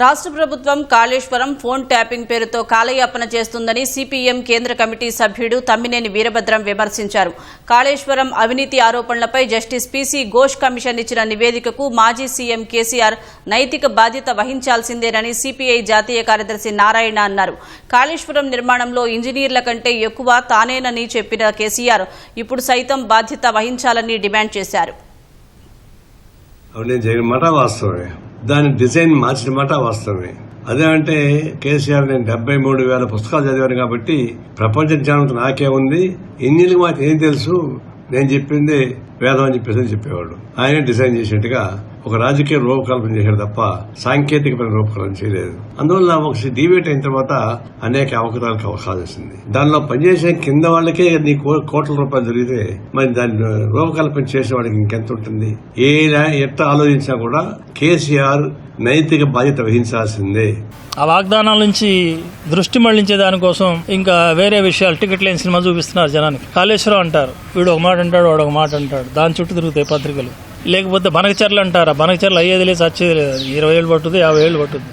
రాష్ట్ర ప్రభుత్వం Kaleshwaram phone tapping పేరుతో కాలయాపన చేస్తుందని సిపిఎం కేంద్ర కమిటీ సభ్యుడు తమ్మినేని వీరభద్రం విమర్శించారు. కాళేశ్వరం అవినీతి ఆరోపణలపై జస్టిస్ పీసీ ఘోష్ కమిషన్ ఇచ్చిన నివేదికకు మాజీ సీఎం కేసీఆర్ నైతిక బాధ్యత వహించాల్సిందేనని సిపిఐ జాతీయ కార్యదర్శి నారాయణ అన్నారు. కాళేశ్వరం నిర్మాణంలో ఇంజనీర్ల కంటే ఎక్కువ తానేనని చెప్పిన కేసీఆర్ ఇప్పుడు సైతం బాధ్యత వహించాలని డిమాండ్ చేశారు. మాట వాస్తవమే. దాని డిజైన్ మార్చిన మాట వాస్తవమే. అదే అంటే కేసీఆర్ నేను డెబ్బై మూడు వేల పుస్తకాలు చదివాను కాబట్టి ప్రపంచ జ్ఞానం నాకే ఉంది. ఇంజనీర్కి మాకు ఏం తెలుసు? నేను చెప్పింది వేదం అని చెప్పేసి చెప్పేవాడు. ఆయనే డిజైన్ చేసినట్టుగా ఒక రాజకీయ రూపకల్పన చేశారు తప్ప సాంకేతికమైన రూపకల్పన చేయలేదు. అందువల్ల ఒకసారి డీబేట్ అయిన తర్వాత అనేక అవకరాలకు అవకాశం వచ్చింది. దానిలో పనిచేసే కింద వాళ్ళకే నీ కో- కోట్ల రూపాయలు దొరికితే మరి దాన్ని రూపకల్పన చేసే వాడికి ఇంకెంత ఉంటుంది? ఏ ఎట్లా ఆలోచించినా కూడా కేసీఆర్ నైతిక బాధ్యత వహించాల్సిందే. ఆ వాగ్దానాల నుంచి దృష్టి మళ్ళించే దానికోసం ఇంకా వేరే విషయాలు టికెట్ లేని సినిమా చూపిస్తున్నారు జనానికి. కాళేశ్వరం అంటారు. వీడు ఒక మాట అంటాడు వాడు ఒక మాట అంటాడు. దాని చుట్టూ తిరుగుతాయి పత్రికలు. లేకపోతే బనకచర్లు అంటారా? బనకచర్లు అయ్యేది లేదు సచ్చేది లేదు. ఇరవై ఏళ్ళు పట్టుద్ది యాభై ఏళ్ళు పట్టుద్ది.